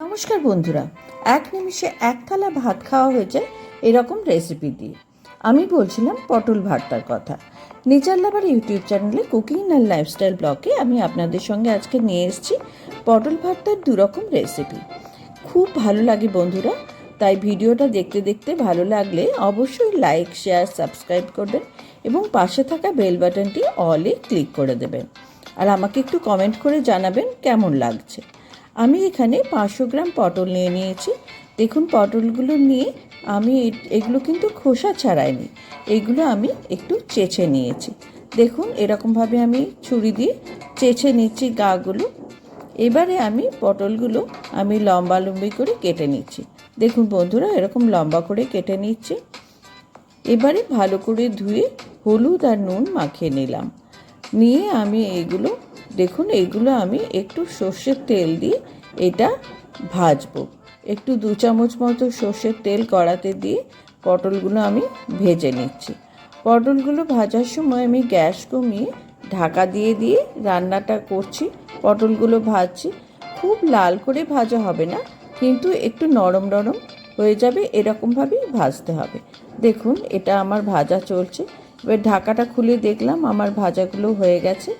নমস্কার বন্ধুরা, এক নিমিষে এক থালা ভাত খাওয়া হয়ে যায় এরকম রেসিপি দিয়ে। আমি বলছিলাম পটল ভর্তার কথা। নেচার লাভার ইউটিউব চ্যানেলে কুকিং অ্যান্ড লাইফস্টাইল ব্লগে আমি আপনাদের সঙ্গে আজকে নিয়ে এসেছি পটল ভর্তার দুরকম রেসিপি খুব ভালো লাগে বন্ধুরা, তাই ভিডিওটা দেখতে দেখতে ভালো লাগলে অবশ্যই লাইক শেয়ার সাবস্ক্রাইব করবেন এবং পাশে থাকা বেল বাটনটি অলে ক্লিক করে দেবেন। আর আমাকে একটু কমেন্ট করে জানাবেন কেমন লাগছে। আমি এখানে পাঁচশো গ্রাম পটল নিয়ে নিয়েছি। দেখুন, পটলগুলো নিয়ে আমি এগুলো কিন্তু খোসা ছাড়াইনি। এগুলো আমি একটু চেঁচে নিয়েছি। দেখুন, এরকমভাবে আমি ছুরি দিয়ে চেঁচে নিচ্ছি গাগুলো। এবারে আমি পটলগুলো আমি লম্বা লম্বি করে কেটে নিচ্ছি। দেখুন বন্ধুরা, এরকম লম্বা করে কেটে নিচ্ছি। এবারে ভালো করে ধুয়ে হলুদ আর নুন মাখিয়ে নিলাম। নিয়ে আমি এইগুলো দেখুন এইগুলো আমি একটু সর্ষের তেল দিয়ে এটা ভাজবো। একটু দু চামচ মতো সর্ষের তেল কড়াতে দিয়ে পটলগুলো আমি ভেজে নিচ্ছি। পটলগুলো ভাজার সময় আমি গ্যাস কমিয়ে ঢাকা দিয়ে দিয়ে রান্নাটা করছি। পটলগুলো ভাজছি। খুব লাল করে ভাজা হবে না, কিন্তু একটু নরম নরম হয়ে যাবে, এরকমভাবেই ভাজতে হবে। দেখুন, এটা আমার ভাজা চলছে। এবার ঢাকাটা খুলে দেখলাম, আমার ভাজাগুলো হয়ে গেছে।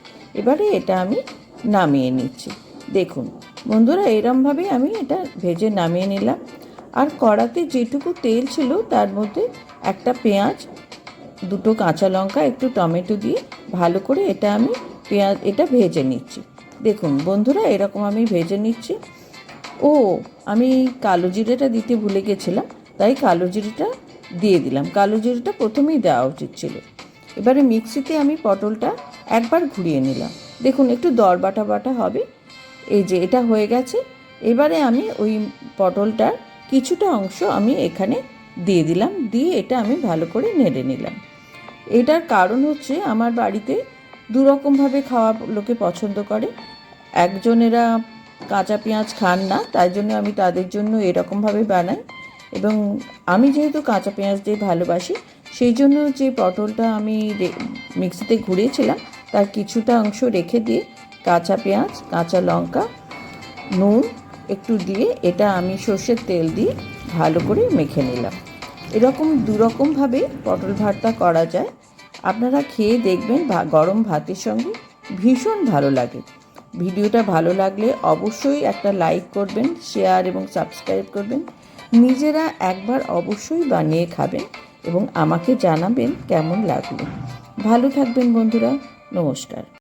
এবারে এটা আমি নামিয়ে নিচ্ছি। দেখুন, বন্ধুরা, এরমভাবেই আমি এটা ভেজে নামিয়ে নিলাম। আর কড়াতে যেটুকু তেল ছিল, তার মধ্যে একটা পেঁয়াজ, দুটো কাঁচা লঙ্কা, একটু টমেটো দিয়ে ভালো করে এটা আমি পেঁয়াজ, এটা ভেজে নিচ্ছি। দেখুন, বন্ধুরা, এরকম আমি ভেজে নিচ্ছি। ও, আমি কালো জিরেটা দিতে ভুলে গেছিলাম, তাই কালো জিরেটা দিয়ে দিলাম। কালো জিরেটা প্রথমেই দেওয়া উচিত ছিল। এবারে মিক্সিতে আমি পটলটা একবার ঘুরিয়ে নিলাম। দেখুন, একটু দর বাটা বাটা হবে। এই যে এটা হয়ে গেছে। এবারে আমি ওই পটলটার কিছুটা অংশ আমি এখানে দিয়ে দিলাম। দিয়ে এটা আমি ভালো করে নেড়ে নিলাম। এটার কারণ হচ্ছে আমার বাড়িতে দুরকমভাবে খাওয়া লোকে পছন্দ করে। একজনেরা কাঁচা পেঁয়াজ খান না, তাই জন্য আমি তাদের জন্য এরকমভাবে বানাই। এবং আমি যেহেতু কাঁচা পেঁয়াজ দিয়ে ভালোবাসি সেই জন্য যে পটলটা আমি মিক্সিতে ঘুরিয়েছিলাম, তার কিছুটা অংশ রেখে দিয়ে কাঁচা পেঁয়াজ, কাঁচা লঙ্কা, নুন একটু দিয়ে এটা আমি সর্ষের তেল দিয়ে ভালো করে মেখে নিলাম। এরকম দুরকমভাবে পটল ভর্তা করা যায়। আপনারা খেয়ে দেখবেন গরম ভাতের সঙ্গে ভীষণ ভালো লাগে। ভিডিওটা ভালো লাগলে অবশ্যই একটা লাইক করবেন, শেয়ার এবং সাবস্ক্রাইব করবেন। নিজেরা একবার অবশ্যই বানিয়ে খাবেন। এবং আমাকে জানাবেন কেমন লাগল। ভালো থাকবেন বন্ধুরা নমস্কার।